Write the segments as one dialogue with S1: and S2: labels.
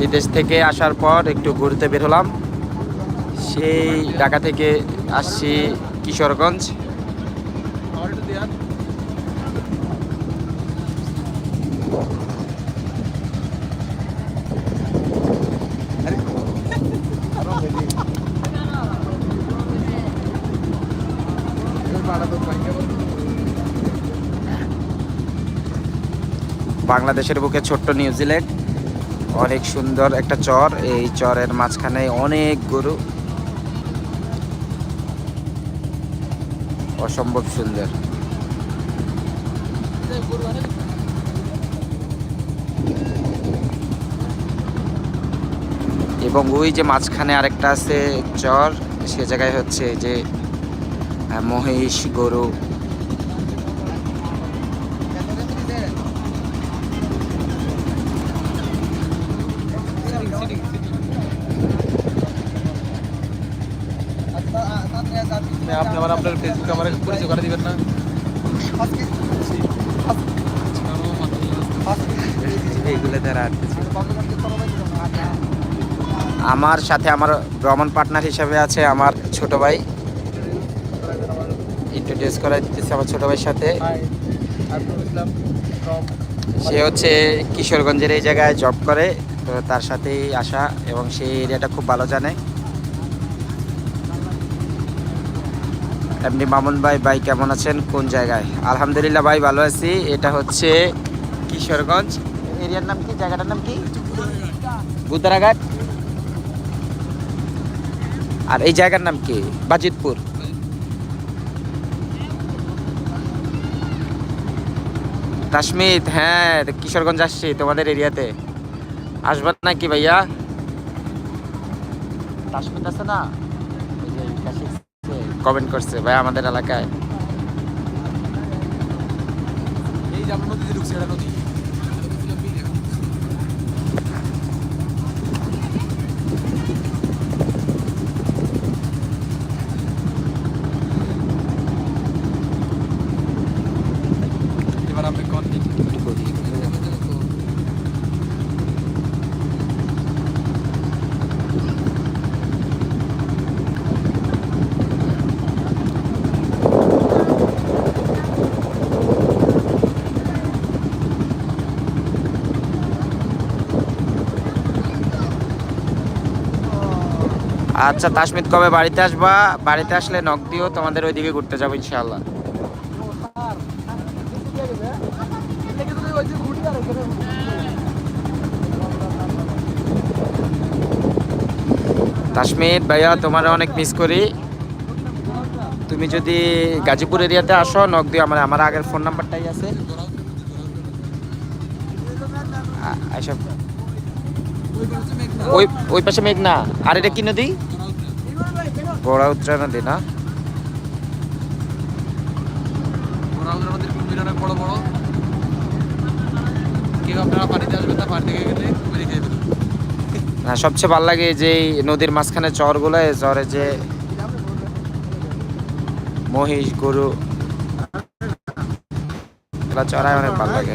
S1: বিদেশ থেকে আসার পর একটু ঘুরতে বের হলাম। সেই ঢাকা থেকে আসছি কিশোরগঞ্জ। বাংলাদেশের বুকে ছোট্ট নিউজিল্যান্ড। অনেক সুন্দর একটা চর। এই চরের মাঝখানে অনেক গরু। অসম্ভব সুন্দর। এবং ওই যে মাঝখানে আরেকটা আছে চর, সে জায়গায় হচ্ছে যে মহিষ গরু।
S2: আপনি আবার আপনার ফেসবুক আমার পরিচয় করে দিবেন না?
S1: এইগুলো আমার সাথে আমার ভ্রমণ পার্টনার হিসেবে আছে আমার ছোট ভাই। ইন্ট্রোডিউস করা দিতেছে আমার ছোট ভাইয়ের সাথে। সে হচ্ছে কিশোরগঞ্জের এই জায়গায় জব করে, তো তার সাথেই আসা এবং সেই এরিয়াটা খুব ভালো জানে। এমনি মামুন ভাই ভাই কেমন আছেন? কোন জায়গায়? আলহামদুলিল্লাহ ভাই ভালো আছি। এটা হচ্ছে কিশোরগঞ্জ। এরিয়ার নাম কি? জায়গাটার নাম কি? বুদারাঘাট আর এই জায়গার নাম কি? বাজিতপুর। কাশ্মীর হ্যাঁ কিশোরগঞ্জ আসছি তোমাদের এরিয়াতে। আসবার নাকি ভাইয়া? কাশ্মীর আছে না? কমেন্ট করছে ভাই আমাদের এলাকায়।
S2: এই যে আমরা নদীতে ঢুকছি এটা নদী।
S1: আচ্ছা তাসমিদ কবে বাড়িতে আসবা? বাড়িতে আসলে নক দিও তোমাদের ওইদিকে ঘুরতে যাব ইনশাআল্লাহ। কাশ্মীর ভাইয়া তোমার অনেক মিস করি। তুমি যদি গাজীপুর এরিয়াতে আসো নক দিও, আমার আমার আগের ফোন নাম্বারটাই আছে। আচ্ছা ওই ওই পাশে মেঘনা। আর এটা কি নদী? বড় উত্তরা নদী না?
S2: বড়াউদ্রা নদীর কুমির অনেক বড় বড়? কেউ আপনারা পানিতে আসবেন না গেলে খেয়ে
S1: সবচেয়ে ভালো লাগে যে এই নদীর মাঝখানে চরগুলো এই চরে যে মহিষ গরু চড়ায় অনেক ভালো লাগে।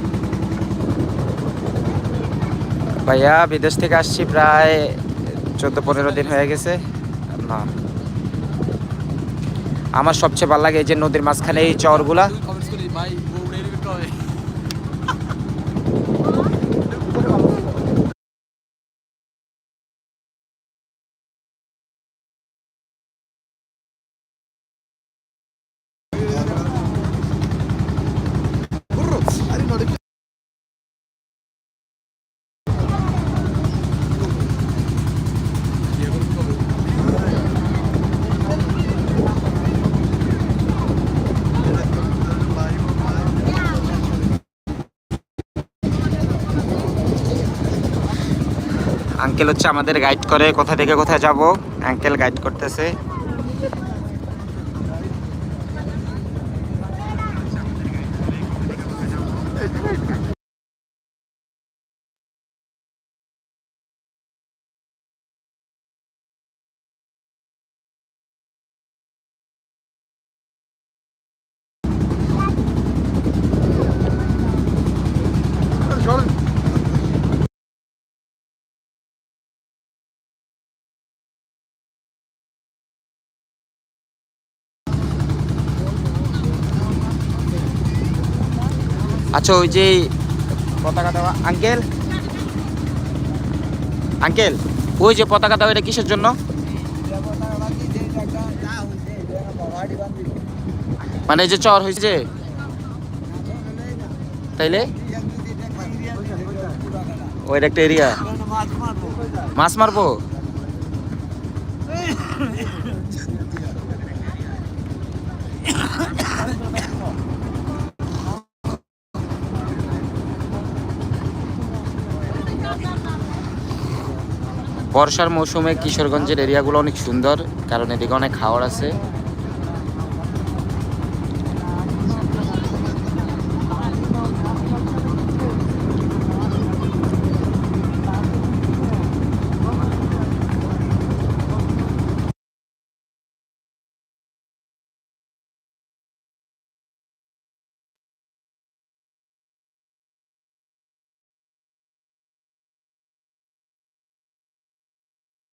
S1: ভাইয়া, বিদেশ থেকে আসছি প্রায় চোদ্দ পনেরো দিন হয়ে গেছে। না আমার সবচেয়ে ভালো লাগে এই যে নদীর মাঝখানে এই চরগুলা। আঙ্কেল হচ্ছে আমাদের গাইড করে কোথা থেকে কোথায় যাব? আঙ্কেল গাইড করতেছে। আচ্ছা ওই যে পতাকা দেওয়া, আঙ্কেল? আঙ্কেল, ওই যে পতাকা দেওয়া, এটা কিসের জন্য? মানে যে চর হয়েছে? তাইলে? ওইটা একটা এরিয়া মাছ মারবো? বর্ষার মৌসুমে কিশোরগঞ্জের এরিয়াগুলো অনেক সুন্দর কারণ এদিকে অনেক খাওয়ার আছে।